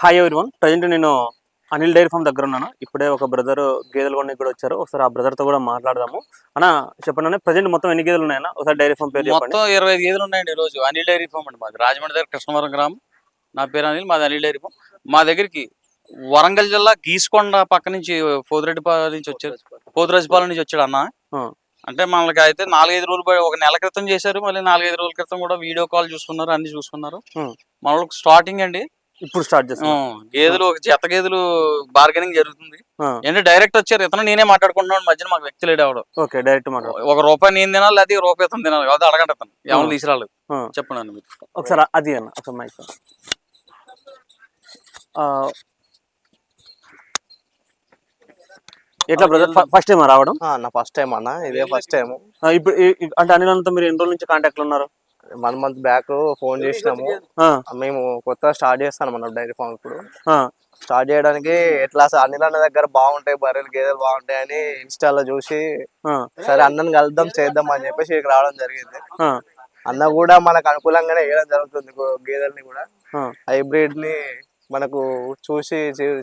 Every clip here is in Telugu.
హాయ్ ఎవరివన్ ప్రజెంట్ నేను అనిల్ డైరీ ఫామ్ దగ్గర ఉన్నాను. ఇప్పుడే ఒక బ్రదర్ గేదెలు కొనడానికి కూడా వచ్చారు. ఒకసారి ఆ బ్రదర్తో కూడా మాట్లాడదాము. అన్న చెప్పండి ప్రజెంట్ మొత్తం ఎన్ని గేదెలు ఉన్నాయన్న? ఒకసారి డైరీ ఫామ్ పేరు మొత్తం ఇరవై ఐదు గేదెలు ఉన్నాయండి ఈ రోజు. అనిల్ డైరీ ఫామ్ అండి మాది. రాజమండ్రి దగ్గర కృష్ణవరం గ్రామం. నా పేరు అనిల్ మాది అనిల్ డైరీ ఫామ్ మా దగ్గరికి వరంగల్ జిల్లా గీసుకొండ పక్క నుంచి పోతిరెడ్డిపాలెం నుంచి వచ్చారు. పోతురాజుపాలెం నుంచి వచ్చాడు అన్న. అంటే మనకి అయితే నాలుగైదు రోజులు ఒక నెల క్రితం చేశారు. మళ్ళీ నాలుగైదు రోజుల క్రితం కూడా వీడియో కాల్ చూసుకున్నారు అన్ని చూసుకున్నారు. మన వాళ్ళకి స్టార్టింగ్ అండి. ఇప్పుడు స్టార్ట్ చేస్తాం గేదెలు ఒక జత గేదెలు బార్గెనింగ్ జరుగుతుంది. ఏంటంటే డైరెక్ట్ వచ్చారు ఇతను నేనే మాట్లాడుకుంటున్నాను మధ్యన మాకు వ్యక్తి లేడు ఎవడు. ఓకే డైరెక్ట్ మాట్లాడు. ఒక రూపాయి నేను తినాలి లేదా రూపాయి ఇతను తినాలి అది అడగండి అతను ఎవరు. తీసుకురాలేదు. చెప్పండి అన్న మీరు ఒకసారి అది అన్న ఒకసారి మైక్ ఎట్లా బ్రదర్ ఫస్ట్ టైం రావడం? ఆ, నా ఫస్ట్ టైం అన్న ఇదే ఫస్ట్ టైం ఇప్పుడు అంటే అనిల్ అంతా మీరు ఎన్ని రోజుల నుంచి కాంటాక్ట్లో ఉన్నారు? వన్ మంత్ బ్యాక్ ఫోన్ చేసినాము. ఆ, మేము కొత్త స్టార్ట్ చేస్తాను మన డైరీ ఫామ్ ఇప్పుడు. ఆ, స్టార్ట్ చేయడానికి ఎట్లా అనిల్ అన్న దగ్గర బాగుంటాయి బర్రెలు గేదెలు బాగుంటాయి అని ఇన్స్టాలో చూసి సరే అన్నని కలుద్దాం చేద్దాం అని చెప్పేసి ఇక్కడికి రావడం జరిగింది. అన్న కూడా మనకు అనుకూలంగానే వేయడం జరుగుతుంది గేదెల్ని కూడా. హైబ్రిడ్ని మనకు చూసి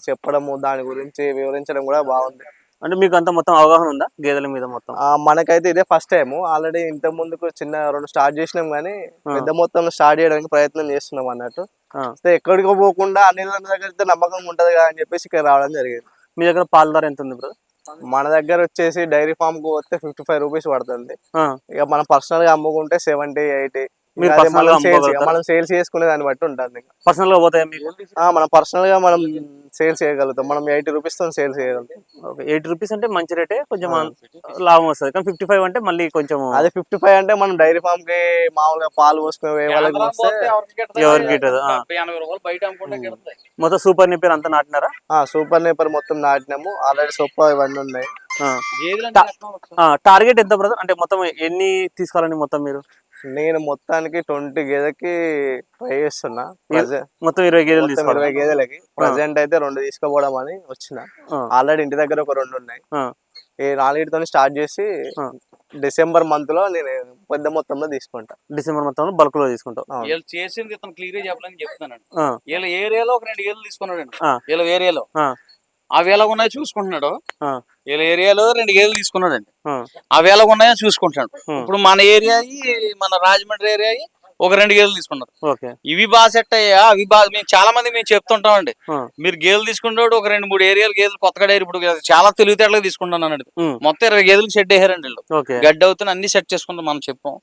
చెప్పడము దాని గురించి వివరించడం కూడా బాగుంది. అంటే మీకు అంత మొత్తం అవగాహన ఉందా గేదెల మీద మొత్తం? మనకైతే ఇదే ఫస్ట్ టైం ఆల్రెడీ ఇంత ముందుకు చిన్న రెండు స్టార్ట్ చేసినాం కానీ. పెద్ద మొత్తంలో స్టార్ట్ చేయడానికి ప్రయత్నం చేస్తున్నాం అన్నట్టు. ఎక్కడికో పోకుండా అన్న దగ్గర నమ్మకం ఉంటది కదా అని చెప్పేసి ఇక్కడ రావడం జరిగింది. మీ దగ్గర పాల ధర ఎంత ఉంది బ్రదర్ మన దగ్గర వచ్చేసి డైరీ ఫామ్కు వస్తే ఫిఫ్టీ ఫైవ్ రూపీస్ పడుతుంది ఇక మనం పర్సనల్గా అమ్ముకుంటే సెవెంటీ ఎయిటీ మనం సేల్స్ చేసుకునే దాన్ని బట్టి ఉంటుంది. పర్సనల్గా పోతాయా మీకు? మనం పర్సనల్గా మనం సేల్స్ చేయగలుగుతాం. మనం ఎయిటీ రూపీస్తో సేల్స్ చేయగలుగుతాం. ఓకే ఎయిటీ రూపీస్ అంటే మంచి రేటే కొంచెం లాభం వస్తుంది. కానీ ఫిఫ్టీ ఫైవ్ అంటే మళ్ళీ కొంచెం అదే ఫిఫ్టీ ఫైవ్ అంటే మనం డైరీ ఫామ్కి మామూలుగా పాలు పోసుకునే వాళ్ళకి ఎవరికి గిట్టదు. మొత్తం సూపర్ నీ పేరు అంతా నాటినారా? ఆ సూపర్ నేపర్ మొత్తం నాటినాము. ఆల్రెడీ సొప్ప ఇవన్నీ ఉన్నాయి. టార్గెట్ ఎంత బ్రదర్ అంటే మొత్తం ఎన్ని తీసుకోవాలని మొత్తం మీరు? నేను మొత్తానికి ట్వంటీ గేదెకి ట్రై చేస్తున్నా మొత్తం ఇరవై గేదెలు ఇరవై గేదెలకి ప్రజెంట్ అయితే రెండు తీసుకోపోవడం అని వచ్చిన. ఆల్రెడీ ఇంటి దగ్గర ఒక రెండు ఉన్నాయి ఆ. ఈ నాలుగిటితో స్టార్ట్ చేసి. డిసెంబర్ మంత్లో నేను పెద్ద మొత్తంలో తీసుకుంటా డిసెంబర్ మొత్తం బల్క్లో తీసుకుంటాం అవును. వీళ్ళు చేసింది ఇతను క్లియర్ చెప్పాలని చెప్తున్నాను వీళ్ళ ఏరియాలో ఒక రెండు గేదెలు తీసుకున్నాడు. వీళ్ళ ఏరియాలో. అవి ఎలా ఉన్నాయో చూసుకుంటున్నాడు. వీళ్ళ ఏరియాలో రెండు గేదెలు తీసుకున్నాడండి. ఆ, అవి ఎలా ఉన్నాయో చూసుకుంటున్నాడు. ఇప్పుడు మన ఏరియా మన రాజమండ్రి ఏరియా ఒక రెండు గేదెలు తీసుకున్నారు. ఇవి బాగా సెట్ అయ్యా అవి బాగా మేము చాలా మంది మేము చెప్తుంటామండి. ఆ, మీరు గేదెలు తీసుకుంటాడు ఒక రెండు మూడు ఏరియాలు గేదెలు కొత్తగా డైరీ ఇప్పుడు చాలా తెలివితేటలుగా తీసుకుంటాను అన్నాడు. ఉమ్, మొత్తం ఇరవై గేదెలు సెట్ అయ్యారండి వీళ్ళు. గడ్డి అవుతున్న అన్ని సెట్ చేసుకుంటాం మనం చెప్పాం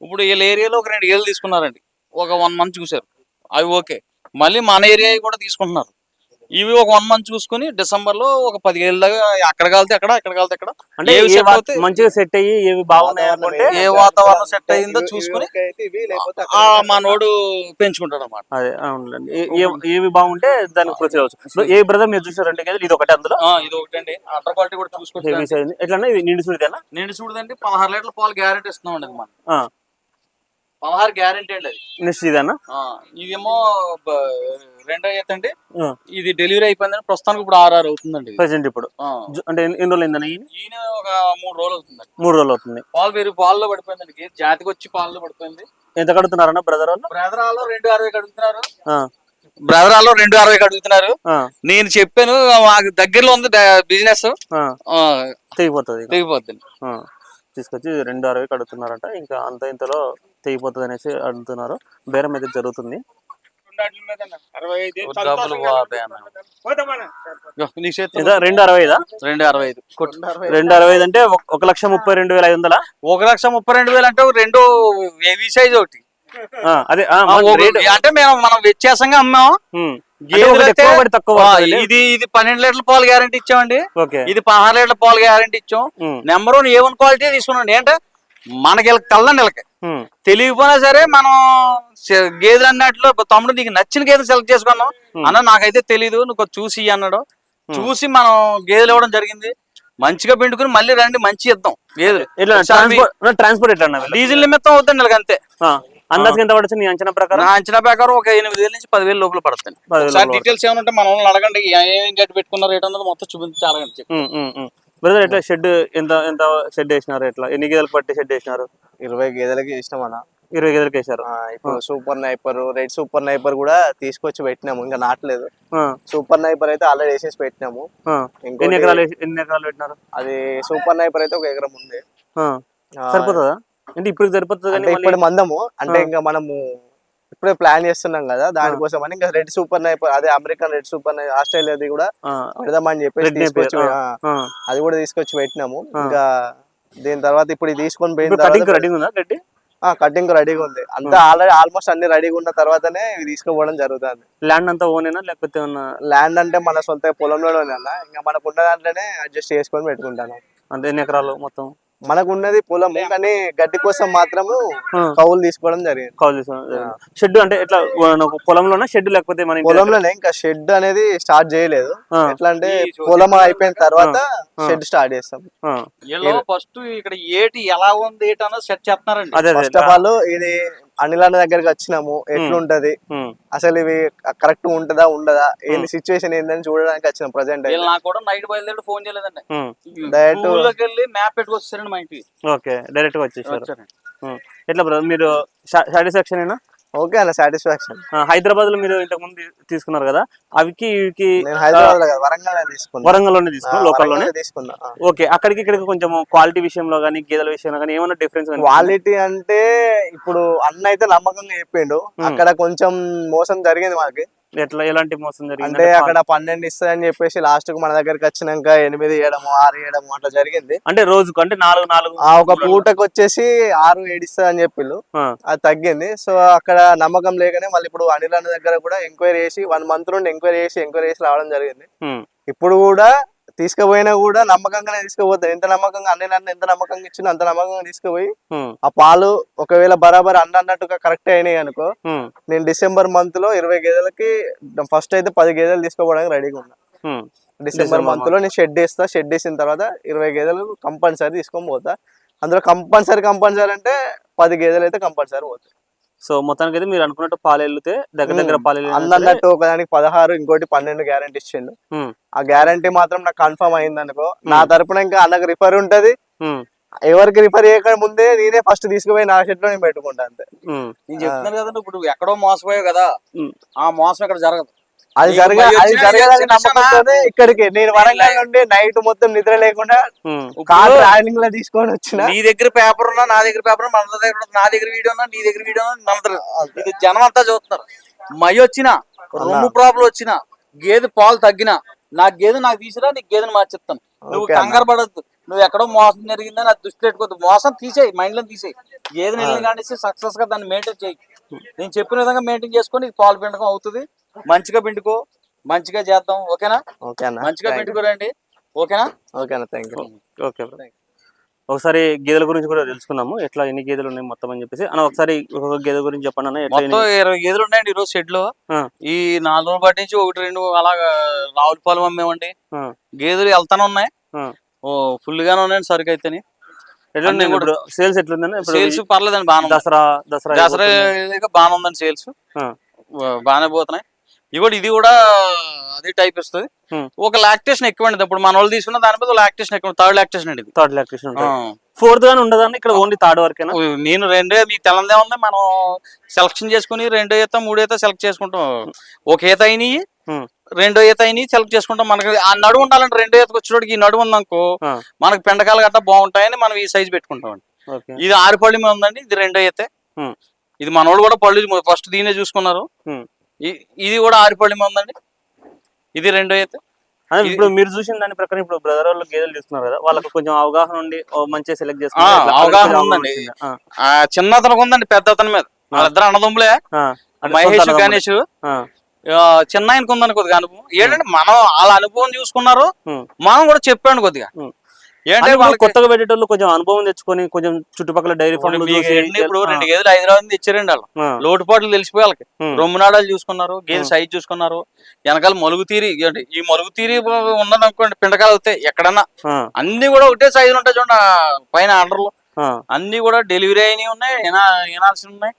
ఇప్పుడు వీళ్ళ ఏరియాలో ఒక రెండు గేదెలు తీసుకున్నారండి. ఒక వన్ మంత్ చూసారు అవి ఓకే. మళ్ళీ మన ఏరియా కూడా తీసుకుంటున్నారు. ఇవి ఒక వన్ మంత్ చూసుకుని డిసెంబర్లో ఒక పది గేదెల దాకా అక్కడ కాలితే అక్కడ ఎక్కడ కాలితే అక్కడ. అంటే ఏ వా-? మంచిగా సెట్ అయ్యి ఏవి బాగున్నాయి అనుకుంటే ఏ వాతావరణం సెట్ అయిందో చూసుకుని ఇవి అయితే ఇవి, లేకపోతే ఆ మనోడు పెంచుకుంటాడు అన్నమాట అదే ఏ- ఏ- ఏవి బాగుంటే దానికి ప్రొసీడ్ అవచ్చు సో ఏ బ్రదర్ మీరు చూసారంటే కదా ఇది ఒకటి అందులో? ఇది ఒకటండి. అటర్ క్వాలిటీ కూడా హెవీ చూసుకుంటాం సైజ్ ఎట్లా ఇది నిండు నేను చూడదండి పదహారు లీటర్ల పాలు గ్యారెంటీ ఇస్తున్నాం అండి మనం ఆ, పదహారు గ్యారెంటీ అండి అది. నెక్స్ట్ ఇదేనా? ఇదేమో రెండో ఈత అండి ఇది డెలివరీ అయిపోయిందండి ప్రస్తుతానికి ఇప్పుడు ఆరు ఆరు అవుతుందండి. ప్రెసెంట్ ఇప్పుడు. అంటే ఎన్ని రోజులు అయిందన్న ఈయన? ఒక మూడు రోజులు అవుతుందండి మూడు రోజులు అవుతుంది. పాలు పెరిగి పాలలో పడిపోయిందండి. గేదె జాతికి వచ్చి పాలలో పడిపోయింది. ఎంత కడుతున్నారన్న బ్రదర్ వాళ్ళు? బ్రదర్ ఆలో రెండు అరవై అడుగుతున్నారు. ఆ, బ్రదర్ ఆలో రెండు అరవై అడుగుతున్నారు. ఆ, నేను చెప్పాను మాకు దగ్గరలో ఉంది బిజినెస్ ఆ, తెగిపోతుంది ఆ, తీసుకొచ్చి రెండు అరవై కడుతున్నారట. ఇంకా అంత ఇంతలో తెగిపోతుంది అనేసి అడుగుతున్నారు. బేరం అయితే జరుగుతుంది. రెండు అరవై ఐదా? రెండు అరవై ఐదు. రెండు అరవై ఐదు. అంటే ఒక- లక్ష ముప్పై రెండు వేల ఐదు వందల? ఒక లక్ష ముప్పై రెండు వేలు అంటే రెండు హెవీ సైజ్ ఒకటి. అదే అంటే మేము మనం వ్యత్యాసంగా అమ్మాం. గేదెలు. ఇది ఇది పన్నెండు లీటర్ల పాలు గ్యారంటీ ఇచ్చామండి. ఇది పదహారు లీటర్ల పాలు గ్యారంటీ ఇచ్చాం. Number one A one quality తీసుకున్నాండి ఏంటంటే మనకి కళ్ళండి వీళ్ళకి తెలియకపోయినా సరే మనం గేదెలు అన్నట్లు తమ్ముడు నీకు నచ్చిన గేదె సెలెక్ట్ చేసుకున్నాం. అన్న నాకైతే తెలియదు నువ్వు చూసి ఇయ్యి" అన్నాడు. చూసి మనం గేదెలు ఇవ్వడం జరిగింది. మంచిగా పిండుకుని మళ్ళీ రండి మంచి ఇద్దాం గేదెలు. ట్రాన్స్పోర్ట్ ఎట్లా? డీజిల్ నిమిత్తం అవుతుంది అంతే. ఆ, అందాజుకి ఎంత పడుతుంది నీ అంచనా ప్రకారం? నా అంచనా ప్రకారం ఒక ఎనిమిది వేల నుంచి పదివేల లోపల పడుతుంది డీటెయిల్స్ ఏమైనా ఉంటే మన వాళ్ళని అడగండి. ఏం గట్టి పెట్టుకున్నారు రేట్ అన్నది మొత్తం చూపించి అడగండి బ్రదర్ ఎట్లా షెడ్ ఎంత ఎంత షెడ్ వేసినారు? ఎట్లా? ఎన్ని గేదెలకు పట్టి షెడ్ వేసినారు? ఇరవై గేదెలకి ఇష్టం అన్న. ఇరవై గేదెలకు వేశారు. ఆ, ఇప్పుడు super napier red super napier కూడా తీసుకొచ్చి పెట్టినాము. ఇంకా నాటలేదు. సూపర్ నైపర్ అయితే ఆల్రెడీ వేసేసి పెట్టినాము. ఎన్ని ఎకరాలు ఎన్ని ఎకరాలు పెట్టినారు? అది సూపర్ నైపర్ అయితే ఒక ఎకరం ఉంది. సరిపోతుందా? అంటే ఇప్పుడు సరిపోతుంది ఇప్పుడు మందము అంటే. ఇంకా మనము ఇప్పుడే ప్లాన్ చేస్తున్నాం కదా దానికోసం అని ఇంకా రెడ్ సూపర్ నైపర్ అదే అమెరికన్ రెడ్ సూపర్ నై ఆస్ట్రేలియాది కూడా పెడదామని చెప్పేసి తీసుకొచ్చి. అది కూడా తీసుకొచ్చి పెట్టినాము. ఇంకా దీని తర్వాత ఇప్పుడు తీసుకొని ఇప్పుడు కటింగ్ రెడీగా ఉంది అంతా ఆల్రెడీ ఆల్మోస్ట్ అన్ని రెడీగా ఉన్న తర్వాతనే ఇవి తీసుకుపోవడం జరుగుతుంది. ల్యాండ్ అంతా ఓనేనా లేకపోతే ల్యాండ్ అంటే మన సొంత పొలంలోనే అన్న ఇంకా మనకు ఉన్న దాంట్లోనే అడ్జస్ట్ చేసుకొని పెట్టుకుంటాను. అంటే ఎన్ని ఎకరాలు మొత్తం? మనకు ఉన్నది పొలం కానీ గడ్డి కోసం మాత్రము. కౌలు తీసుకోవడం జరిగింది. కాల్ చేసాను షెడ్ అంటే ఎట్లా పొలంలోనా షెడ్ లేకపోతే మన పొలంలోనే ఇంకా షెడ్ అనేది స్టార్ట్ చేయలేదు. ఎట్లా అంటే పొలం అయిపోయిన తర్వాత. షెడ్ స్టార్ట్ చేస్తాం. ఫస్ట్ ఇక్కడ ఏటి ఎలా ఉంది ఏటి అన్నది సెట్ అదే ఫస్ట్ ఆఫ్ ఆల్ ఇది అనిల్ అన్న దగ్గరికి వచ్చినాము. ఎట్లుంటది? అసలు ఇవి కరెక్ట్ ఉంటదా ఉండదా? ఏంది సిచ్యువేషన్ ఏందని చూడడానికి వచ్చినాం ప్రజెంట్ నాకు కూడా నైట్ బయలుదేరి ఫోన్ చేయలేదండి. Direct- ఊళ్ళోకి వెళ్ళి మ్యాప్ పెట్టుకొచ్చారండి మా ఇంటికి. ఓకే డైరెక్ట్గా వచ్చేసారు. ఎట్లా బ్రదర్ మీరు సాటిస్ఫాక్షన్ అయినా ఓకే అన్న సాటిస్ఫాక్షన్. హైదరాబాద్లో మీరు ఇంతకు ముందు తీసుకున్నారు కదా అవికి ఇవికి వరంగల్ తీసుకున్నా. లోనే తీసుకున్నారు లోకల్లోనే తీసుకున్నా. ఓకే అక్కడికి ఇక్కడికి కొంచెం క్వాలిటీ విషయంలో కానీ గేదెల విషయంలో కానీ ఏమైనా డిఫరెన్స్ క్వాలిటీ అంటే ఇప్పుడు అన్న అయితే నమ్మకంగా చెప్పిండు. అక్కడ కొంచెం మోసం జరిగింది మనకి ఎట్లా ఎలాంటి మోసం అంటే జరిగింది అక్కడ పన్నెండు ఇస్తాయని చెప్పేసి లాస్ట్కు మన దగ్గరికి వచ్చినాక ఎనిమిది వేయడము ఆరు వేయడము అట్లా జరిగింది. అంటే రోజుకు అంటే నాలుగు నాలుగు ఆ ఒక పూటకు వచ్చేసి ఆరు ఏడు ఇస్తాయని చెప్పిండు ఆ, అది తగ్గింది. సో అక్కడ నమ్మకం లేకనే మళ్ళీ ఇప్పుడు అనిల్ అన్న దగ్గర కూడా ఎంక్వైరీ చేసి వన్ మంత్ నుండి ఎంక్వైరీ చేసి ఎంక్వైరీ చేసి రావడం జరిగింది. ఇప్పుడు కూడా తీసుకుపోయినా కూడా నమ్మకంగానే తీసుకుపోతారు. ఎంత నమ్మకంగా అన్న ఎంత నమ్మకంగా ఇచ్చినా అంత నమ్మకంగా తీసుకుపోయి ఆ పాలు ఒకవేళ బరాబర్ అన్న అన్నట్టుగా కరెక్ట్ అయినాయి అనుకో నేను డిసెంబర్ మంత్లో ఇరవై గేదెలకి ఫస్ట్ అయితే పది గేదెలు తీసుకోవడానికి రెడీగా ఉన్నా. డిసెంబర్ మంత్లో నేను షెడ్ వేస్తా. షెడ్ వేసిన తర్వాత ఇరవై గేదెలు కంపల్సరీ తీసుకొని పోతా. అందులో కంపల్సరీ కంపల్సరీ అంటే పది గేదెలు అయితే కంపల్సరీ పోతాయి. సో మొత్తానికి అయితే మీరు అనుకున్నట్టు పాలు వెళ్తే దగ్గర దగ్గర. పాలు అందన్నట్టు ఒకదానికి పదహారు ఇంకోటి పన్నెండు గ్యారంటీ ఇచ్చిండు. ఆ గ్యారంటీ మాత్రం నాకు కన్ఫర్మ్ అయింది అనుకో నా తరపున ఇంకా అన్నకు రిఫర్ ఉంటది. ఎవరికి రిఫర్ చేయక ముందే నేనే ఫస్ట్ తీసుకుపోయి నా షెడ్లో నేను పెట్టుకుంటా అంతే. నేను చెప్తున్నాను కదండి ఇప్పుడు ఎక్కడో మోసపోయావు కదా. ఆ మోసం ఇక్కడ జరగదు. అది జరగ అది చిన్న నమ్మకంతోనే ఇక్కడికి. నేను వరంగల్ నుండి నైట్ మొత్తం నిద్ర లేకుండా కార్ ట్రావెలింగ్లో తీసుకొని వచ్చిన. నీ దగ్గర పేపర్ ఉన్నా నా దగ్గర పేపర్ మన దగ్గర నా దగ్గర వీడియో ఉన్నా నీ దగ్గర వీడియో ఉన్నా మన ఇది జనం అంతా చూస్తున్నారు. మై వచ్చినా రొమ్ము ప్రాబ్లం వచ్చినా గేదె పాలు తగ్గినా నా గేదె నాకు తీసిరా నీ గేదెని మార్చిస్తాను నువ్వు. కంగారు పడద్దు. నువ్వు ఎక్కడో మోసం జరిగిందని అది దృష్టి పెట్టుకోవద్దు. మోసం తీసేయి మైండ్లో తీసేయి. గేదెని వెళ్ళి కానీ సక్సెస్గా దాన్ని మెయింటైన్ చేయి. నేను చెప్పిన విధంగా మెయింటైన్ చేసుకొని పాలు పిండకం అవుతుంది. మంచిగా పిండుకో మంచిగా చేద్దాం ఓకేనా? ఓకే అన్న మంచిగా పిండుకోరండి ఓకేనా? ఓకే అన్న థ్యాంక్ యూ ఓకే. ఒకసారి గేదెల గురించి కూడా తెలుసుకుందాము ఎట్లా ఎన్ని గేదెలు ఉన్నాయి మొత్తం అని చెప్పేసి. అన్న ఒకసారి ఒక్కొక్క గేదె గురించి చెప్పండి అన్న మొత్తం ఇరవై గేదెలు ఉన్నాయండి ఈరోజు షెడ్లో. ఈ నాలుగు రోజుల పాటు నుంచి ఒకటి రెండు అలాగా రావుల పాలు అమ్మేమండి గేదెలు వెళ్తానే ఉన్నాయి. ఫుల్ గానే ఉన్నాయండి సరుకు అయితే సేల్స్ ఎట్లుందని ఇప్పుడు సేల్స్ పర్లేదండి ఉంది. దసరా దసరా దసరా. బాగానే ఉందండి సేల్స్. బాగానే పోతున్నాయి. ఇది కూడా ఇది కూడా అదే టైప్ ఇస్తుంది. ఒక లాక్టేషన్ ఎక్కువ అండి ఇప్పుడు మన వాళ్ళు తీసుకున్న దాని మీద లాక్టేషన్ ఎక్కువ థర్డ్ లాక్టేషన్ అండి థర్డ్ లాక్టేషన్ ఫోర్త్ గానీ ఉండదని ఇక్కడ ఓన్లీ థర్డ్ వరకేనా? ఓ, నేను రెండే మీకు తెలందే ఉంది మనం సెలక్షన్ చేసుకుని రెండో ఈత మూడో ఈత సెలెక్ట్ చేసుకుంటాం. ఒక ఈత అయినాయి రెండో ఈత అయినాయి సెలెక్ట్ చేసుకుంటాం. మనకి ఆ నడువు ఉండాలంటే రెండో ఈతకు వచ్చేటోడికి ఈ నడువు ఉందనుకో మనకి పెండకాలు గట్టా బాగుంటాయని మనం ఈ సైజ్ పెట్టుకుంటాం ఓకే. ఇది ఆరు పళ్ళు మీద ఉందండి ఇది రెండో ఈతే. ఇది మనోడు కూడా పళ్ళు ఫస్ట్ దీనే చూసుకున్నారు. ఇది కూడా ఆరు పళ్ళు ఉందండి ఇది రెండో అదే ఇప్పుడు మీరు చూసిన దాని ప్రకారం ఇప్పుడు బ్రదర్ వాళ్ళు గేదెలు తీసుకున్నారు కదా వాళ్ళకి కొంచెం అవగాహన ఉండి ఓ మంచిగా సెలెక్ట్ చేసుకున్నారు అవగాహన ఉందండి. ఆ. చిన్న అతనికి ఉందండి పెద్ద అతని మీద వాళ్ళిద్దరు అన్నదమ్ములే. మహేష్ గణేష్. చిన్న ఆయనకు ఉందని కొద్దిగా అనుభవం. ఏంటంటే మనం వాళ్ళ అనుభవం చూసుకున్నారు మనం కూడా చెప్పాను కొద్దిగా. ఏంటంటే వాళ్ళకి కొత్తగా పెట్టేటోళ్ళు కొంచెం అనుభవం తెచ్చుకొని కొంచెం చుట్టుపక్కల డైరీ ఫార్మ్ ఏంటి ఇప్పుడు రెండు గేదెలు హైదరాబాద్ నుంచి ఇచ్చారండి వాళ్ళు. లోటుపాట్లు తెలిసిపోయి వాళ్ళకి. రొమ్మునాడాలు చూసుకున్నారు గేదె సైజ్ చూసుకున్నారు. వెనకాల మలుగు తీరి ఈ మలుగు తీరి ఉన్నది అనుకోండి పిండకాలు అవుతాయి ఎక్కడన్నా అన్ని కూడా ఒకటే సైజులు ఉంటాయి చూడండి పైన ఆర్డర్లు అన్ని కూడా డెలివరీ అయినవి ఉన్నాయి వినా వినాల్సి ఉన్నాయి.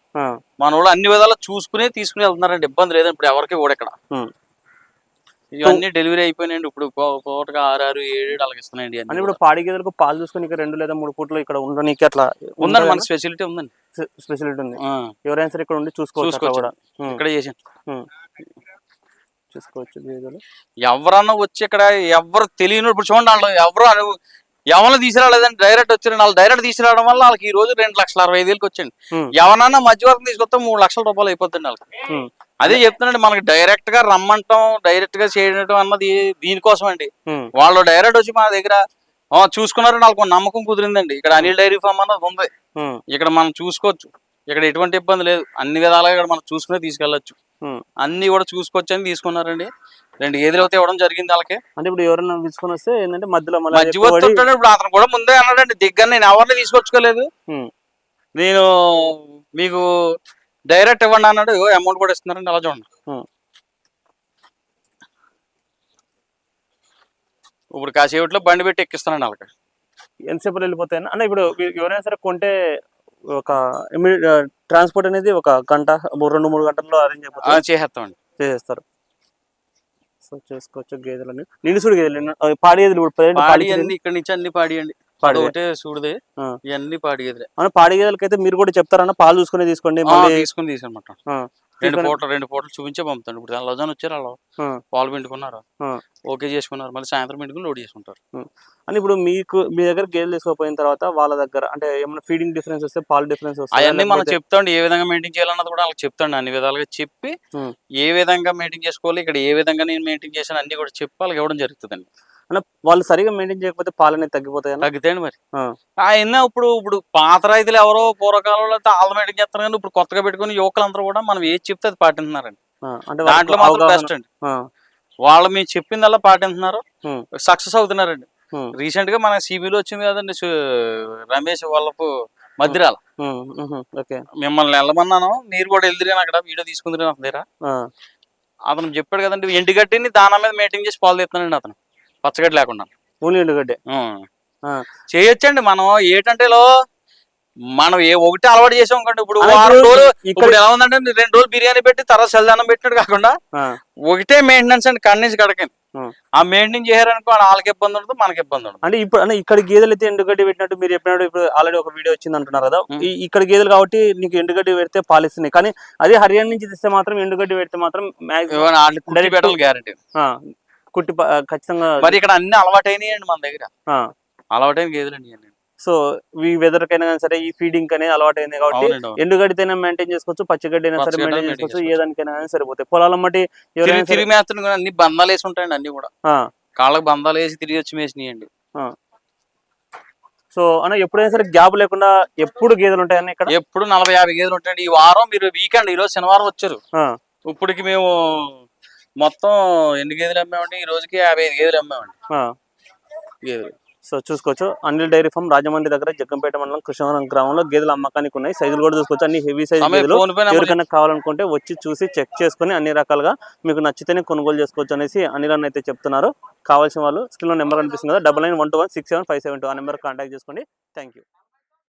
మన వాళ్ళు అన్ని విధాలు చూసుకుని తీసుకుని వెళ్తున్నారండి. ఇబ్బంది లేదండి ఇప్పుడు ఎవరికి కూడా ఇక్కడ. ఇవన్నీ డెలివరీ అయిపోయినాయండి. ఇప్పుడు పూటగా ఆరు ఆరు ఏడు ఏడు అలాగ ఇస్తున్నాయండి అని అన్ని ఇప్పుడు. పాడి గేదెలకు పాలు చూసుకొని ఇక్కడ రెండు లేదా మూడు పూట్లు ఇక్కడ ఉండడానికి అట్లా ఉందండి మనకి స్పెషాలిటీ ఉందండి. స్పెషాలిటీ ఉంది. ఎవరైనా సరే ఇక్కడ ఉండి చూసుకోవచ్చు. కూడా. ఇక్కడ ఉమ్. చూసుకోవచ్చు గేదెలు. ఎవరన్నా వచ్చి ఇక్కడ ఎవరు తెలియని ఇప్పుడు చూడండి వాళ్ళు ఎవరు అను ఎవరిని తీసుకురాలేదండి డైరెక్ట్ వచ్చారు. వాళ్ళు డైరెక్ట్ తీసుకురావడం వల్ల వాళ్ళకి ఈ రోజు రెండు లక్షల అరవై ఐదు వచ్చండి ఉమ్, ఎవరన్నా మధ్యవర్గం తీసుకొస్తే మూడు లక్షల రూపాయలు అయిపోతుంది వాళ్ళకి. అదే చెప్తున్నాండి మనకి డైరెక్ట్గా రమ్మంటాం డైరెక్ట్గా చేయడం అన్నది దీనికోసం అండి వాళ్ళు డైరెక్ట్ వచ్చి మా దగ్గర "ఆ, చూసుకున్నారు నాకు నమ్మకం కుదిరిందండి. ఇక్కడ అనిల్ డైరీ ఫామ్ అన్నది ఉంది. ఇక్కడ మనం చూసుకోవచ్చు. ఇక్కడ ఎటువంటి ఇబ్బంది లేదు. అన్ని విధాలుగా ఇక్కడ మనం చూసుకునే తీసుకెళ్ళొచ్చు. ఉమ్. అన్ని కూడా చూసుకోవచ్చు అని తీసుకున్నారండి. రెండు గేదెలు అయితే ఇవ్వడం జరిగింది వాళ్ళకి. అంటే ఇప్పుడు ఎవరైనా తీసుకొని వస్తే ఏంటంటే మధ్యలో పడి- ఉంటాడు ఇప్పుడు అతను కూడా ముందే అన్నాడండి దగ్గర నేను ఎవరిని తీసుకొచ్చుకోలేదు. నేను మీకు డైరెక్ట్ ఇవ్వండి అన్నాడు. అమౌంట్ కూడా ఇస్తున్నారండి. అలా చూడండి. ఇప్పుడు కాసేపట్లో బండి పెట్టి ఎక్కిస్తానండి వాళ్ళకి. ఎంతసేపు వెళ్ళిపోతాయి అన్న ఇప్పుడు ఎవరైనా సరే కొంటే ఒక ట్రాన్స్పోర్ట్ అనేది ఒక గంట రెండు మూడు గంటల్లో అరేంజ్ అయిపోతుంది. చేసేస్తామండి. చేసేస్తారు. సో చేసుకోవచ్చు గేదెలని నిలుసుడు గేదెలు పాడి గేదెలు పాడి అన్ని ఇక్కడ నుంచి అన్ని పాడియండి పాడి ఒకటే చూడదే. ఇవన్నీ పాడి గేదెలే. పాడి గేదెలకి అయితే మీరు కూడా చెప్తారన్న పాలు చూసుకుని తీసుకోండి తీసుకుని తీసుకున్నమాట ఆ, రెండు పూటలు రెండు పూటలు చూపించే పంపుతాను ఇప్పుడు లజన్ వచ్చారు వాళ్ళు. పాలు పిండుకున్నారు. ఓకే చేసుకున్నారు. మళ్ళీ సాయంత్రం పిండుకుని లోడ్ చేసుకుంటారు. అని ఇప్పుడు మీకు మీ దగ్గర గేదెలు తీసుకోపోయిన తర్వాత వాళ్ళ దగ్గర అంటే ఏమైనా ఫీడింగ్ డిఫరెన్స్ వస్తే పాలు డిఫరెన్స్ వస్తే అవన్నీ మనం చెప్తాండి ఏ విధంగా మెయింటైన్ చేయాలన్నది కూడా వాళ్ళకి చెప్తాండి అన్ని విధాలుగా చెప్పి. ఏ విధంగా మెయింటైన్ చేసుకోవాలి ఇక్కడ ఏ విధంగా నేను మెయింటైన్ చేశాను అన్ని కూడా చెప్పి వాళ్ళకి ఇవ్వడం జరుగుతుందండి. వాళ్ళు సరిగా మెయింటైన్ చేయకపోతే పాలు అనేది తగ్గిపోతాయన్న తగ్గుతాయండి మరి. ఆయన ఇప్పుడు ఇప్పుడు పాత రైతులు ఎవరో పూర్వకాలంలో అయితే వాళ్ళు మెయింటైన్ చేస్తారు కానీ ఇప్పుడు కొత్తగా పెట్టుకుని యువకులందరూ కూడా మనం ఏది చెప్తే అది పాటిస్తున్నారండి అంటే దాంట్లో మాత్రం బెస్ట్ అండి. వాళ్ళు మేము చెప్పిందల్లా పాటిస్తున్నారు సక్సెస్ అవుతున్నారండి. రీసెంట్గా మన సిబిలో వచ్చింది కదండి రమేష్ వాళ్ళకు మధ్యరాల మిమ్మల్ని వెళ్ళమన్నాను. మీరు కూడా వెళ్తురు అక్కడ వీడియో తీసుకుందరు అతను చెప్పాడు కదండి ఎండుగడ్డిని దానా మీద మీటింగ్ చేసి పాలు తీస్తున్నాడండి అతను. పచ్చగడ్డి లేకుండా. ఓన్లీ ఎండుగడ్డే. చేయొచ్చండి మనం. ఏంటంటే మనం ఏ ఒకటి అలవాటు చేసాం కంటే ఇప్పుడు వారం ఇప్పుడు రోజులు ఇప్పుడు ఎలా ఉందంటే రెండు రోజులు బిర్యానీ పెట్టి తర్వాత చల్లదనం పెట్టినట్టు కాకుండా ఒకటే మెయింటెనెన్స్ అండి కన్నేసి కడకండి. ఆ. మెయింటైన్ చేయారనుకో వాళ్ళకి ఇబ్బంది ఉండదు మనకి ఇబ్బంది ఉండదు. అంటే ఇప్పుడు అంటే ఇక్కడ గేదెలు అయితే ఎండుగడ్డి పెట్టినట్టు మీరు చెప్పినట్టు ఇప్పుడు ఆల్రెడీ ఒక వీడియో వచ్చింది అంటున్నారు కదా. ఇక్కడ గేదెలు కాబట్టి నీకు ఎండుగడ్డి పెడితే పాలిస్తున్నాయి. కానీ అదే హర్యానా నుంచి తెస్తే మాత్రం ఎండుగడ్డి పెడితే మాత్రం గ్యారంటీ. కుట్టి ఖచ్చితంగా మరి ఇక్కడ అన్ని అలవాటైనాయండి మన దగ్గర. అలవాటైన గేదెలండి. సో ఈ వెదర్ కైనా సరే ఈ ఫీడింగ్ అనేది అలవాటైంది కాబట్టి. ఎండుగడ్డితేనే మెయింటైన్ చేసుకోవచ్చు పచ్చిగడ్డి అయినా సరే మెయింటైన్ చేసుకోవచ్చు చేసుకోవచ్చు. ఏ దానికైనా కానీ సరిపోతాయి. పొలాల మట్టి తిరిగి మేస్తుంది కూడా అన్ని బంధాలు వేసి ఉంటాయండి అన్ని కూడా. కాళ్ళకి బంధాలు వేసి తిరిగి వచ్చి మేసినాయండి. సో అన్న ఎప్పుడైనా సరే గ్యాప్ లేకుండా ఎప్పుడు గేదెలు ఉంటాయన్న ఇక్కడ? ఎప్పుడు నలభై యాభై గేదెలు ఉంటాయండి. ఈ వారం మీరు వీకెండ్ ఈ రోజు శనివారం వచ్చారు. ఇప్పటికి మేము మొత్తం ఎన్ని గేదెలు అమ్మామండి? ఈ రోజుకి యాభై ఐదు గేదెలు అమ్మామండి. గేదెలు. సో చూసుకోవచ్చు. అనిల్ డైరీ ఫామ్ రాజమండ్రి దగ్గర జగ్గంపేట మండలం కృష్ణవరం గ్రామంలో గేదెలు అమ్మకానికి ఉన్నాయి. సైజులు కూడా చూసుకోవచ్చు. అన్ని హెవీ సైజ్ గేదెలు. ఎవరికైనా కావాలనుకుంటే వచ్చి చూసి చెక్ చేసుకుని అన్ని రకాలుగా మీకు నచ్చితేనే కొనుగోలు చేసుకోవచ్చు అనేసి అనిల్ అన్న అయితే చెప్తున్నారు. కావాల్సిన వాళ్ళు స్క్రీన్లో నెంబర్ కనిపిస్తుంది కదా double nine one two one six seven five seven two ఆ నెంబర్ కాంటాక్ట్ చేసుకోండి. Thank you